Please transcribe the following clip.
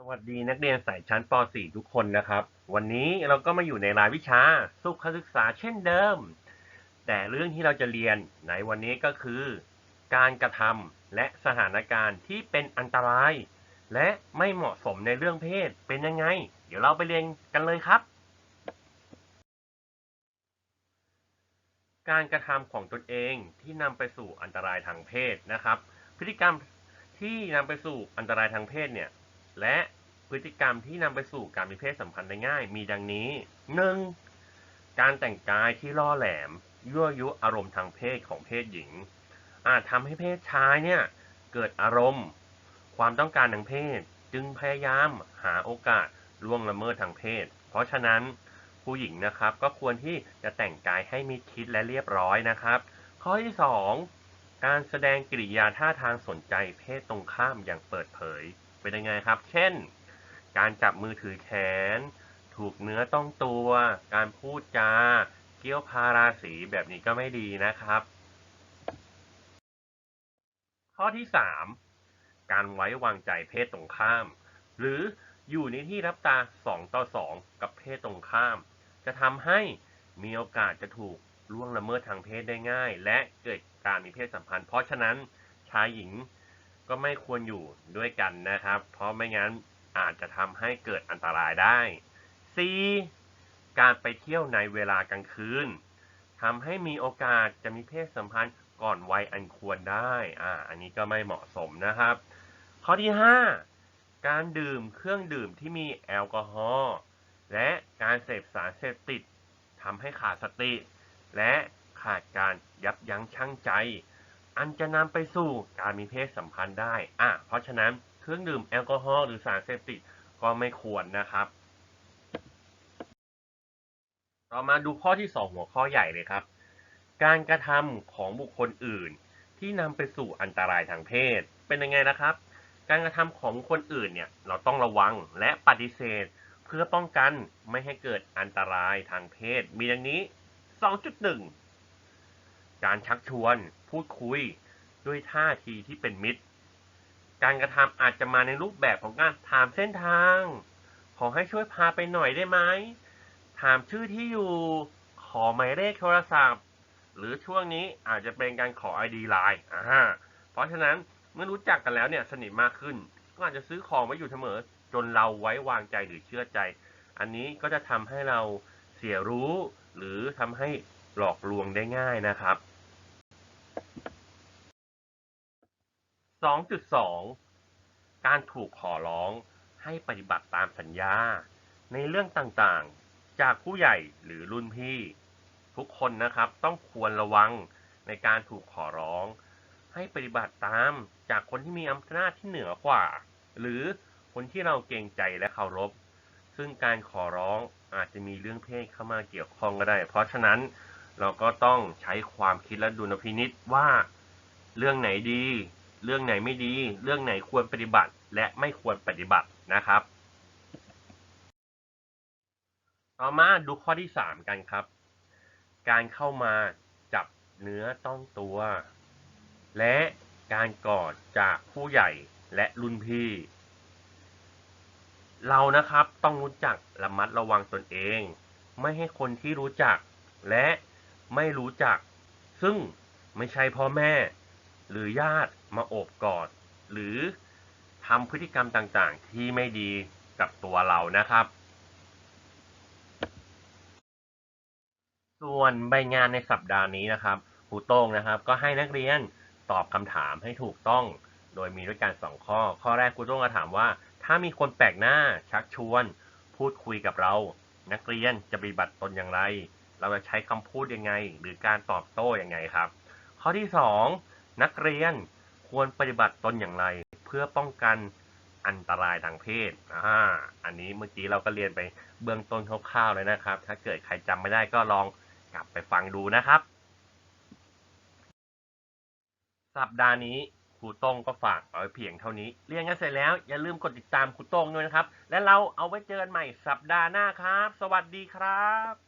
สวัสดีนักเรียนสายชั้นป .4 ทุกคนนะครับ วันนี้เราก็มาอยู่ในรายวิชาสุขศึกษาเช่นเดิม แต่เรื่องที่เราจะเรียนในวันนี้ก็คือ การกระทำและสถานการณ์ที่เป็นอันตราย และไม่เหมาะสมในเรื่องเพศเป็นยังไง เดี๋ยวเราไปเรียนกันเลยครับ การกระทำของตนเองที่นำไปสู่อันตรายทางเพศนะครับ พฤติกรรมที่นำไปสู่อันตรายทางเพศเนี่ย และพฤติกรรมที่นำไปสู่การมีเพศสัมพันธ์ได้ง่าย มีดังนี้ 1. การแต่งกายที่ล่อแหลม ยั่วยุอารมณ์ทางเพศของเพศหญิง อาจทำให้เพศชายเนี่ยเกิดอารมณ์ ความต้องการทางเพศ จึงพยายามหาโอกาสล่วงละเมิดทางเพศ เพราะฉะนั้นผู้หญิงนะครับก็ควรที่จะแต่งกายให้มิดชิดและเรียบร้อยนะครับ ข้อที่ 2 การแสดงกิริยาท่าทางสนใจเพศตรงข้ามอย่างเปิดเผย เป็นยังไงครับ เช่น การจับมือถือแขน ถูกเนื้อต้องตัว การพูดจา เกี้ยวพาราสีแบบนี้ก็ไม่ดีนะครับ ข้อที่ 3 การไว้วางใจเพศตรงข้าม หรืออยู่ในที่รับตา 2 ต่อ 2 กับเพศตรงข้าม จะทำให้มีโอกาสจะถูกล่วงละเมิดทางเพศได้ง่าย และเกิดการมีเพศสัมพันธ์ เพราะฉะนั้นชายหญิง ก็ไม่ควรอยู่ด้วยกันนะครับ เพราะไม่งั้นอาจจะทำให้เกิดอันตรายได้ 4. การไปเที่ยวในเวลากลางคืนทำให้มีโอกาสจะมีเพศสัมพันธ์ก่อนวัยอันควรได้ อ่า อันนี้ก็ไม่เหมาะสมนะครับ ข้อที่ 5 การดื่มเครื่องดื่มที่มีแอลกอฮอล์และการเสพสารเสพติดทำให้ขาดสติ และขาดการยับยั้งชั่งใจ อันจะนำไปสู่การมีเพศสัมพันธ์ได้อะเพราะฉะนั้นเครื่องดื่มแอลกอฮอล์หรือสารเสพติดก็ไม่ควรนะครับเรามาดูข้อที่ 2 หัวข้อใหญ่เลยครับ การกระทำของบุคคลอื่น ที่นำไปสู่อันตรายทางเพศ เป็นยังไงนะครับ การกระทำของบุคคลอื่นเนี่ยเราต้องระวังและปฏิเสธ เพื่อป้องกันไม่ให้เกิดอันตรายทางเพศ มีดังนี้ 2.1 การชักชวน พูดคุยด้วยท่าทีที่เป็นมิตร การกระทำอาจจะมาในรูปแบบของการถามเส้นทาง ขอให้ช่วยพาไปหน่อยได้ไหม ถามชื่อที่อยู่ ขอหมายเลขโทรศัพท์ หรือช่วงนี้อาจจะเป็นการขอ ID ไลน์อ่าเพราะฉะนั้นเมื่อรู้จักกันแล้วเนี่ยสนิทมากขึ้น ก็อาจจะซื้อของไว้อยู่เสมอ จนเราไว้วางใจหรือเชื่อใจ อันนี้ก็จะทำให้เราเสียรู้ หรือทำให้หลอกลวงได้ง่ายนะครับ 2.2 การถูกขอร้องให้ปฏิบัติตามสัญญา ในเรื่องต่างๆ จากผู้ใหญ่หรือรุ่นพี่ ทุกคนนะครับต้องควรระวังในการถูกขอร้อง ให้ปฏิบัติตามจากคนที่มีอำนาจที่เหนือกว่า หรือคนที่เราเกรงใจและเคารพ ซึ่งการขอร้องอาจจะมีเรื่องเพศเข้ามาเกี่ยวข้องก็ได้ เพราะฉะนั้นเราก็ต้องใช้ความคิดและดุลพินิษว่าเรื่องไหนดี เรื่องไหนไม่ดี เรื่องไหนควรปฏิบัติและไม่ควรปฏิบัตินะครับ ต่อมาดูข้อที่ 3 กันครับ การเข้ามาจับเนื้อต้องตัว และการกอดจากผู้ใหญ่และรุ่นพี่ เรานะครับต้องรู้จักระมัดระวังตนเอง ไม่ให้คนที่รู้จักและไม่รู้จัก ซึ่งไม่ใช่พ่อแม่ หรือญาติมาโอบกอด หรือทำพฤติกรรมต่างๆ ที่ไม่ดีกับตัวเรานะครับ ส่วนใบงานในสัปดาห์นี้นะครับครูโต้งนะครับก็ให้นักเรียนตอบคำถามให้ถูกต้อง โดยมีด้วยกันสองข้อ ข้อแรกครูโต้งก็ถามว่า ถ้ามีคนแปลกหน้าชักชวน พูดคุยกับเรา นักเรียนจะปฏิบัติตนอย่างไร เราจะใช้คำพูดยังไง หรือการตอบโต้ยังไงครับ ข้อที่สอง นักเรียนควรปฏิบัติตนอย่างไร เพื่อป้องกันอันตรายทางเพศอ่าอันนี้เมื่อกี้เราก็เรียนไปเบื้องต้นคร่าวๆเลยนะครับ ถ้าเกิดใครจำไม่ได้ก็ลองกลับไปฟังดูนะครับ สัปดาห์นี้ครูต้งก็ฝากเอาไว้เพียงเท่านี้ เรียนกันเสร็จแล้วอย่าลืมกดติดตามครูต้งด้วยนะครับ และเราเอาไว้เจอกันใหม่สัปดาห์หน้าครับ สวัสดีครับ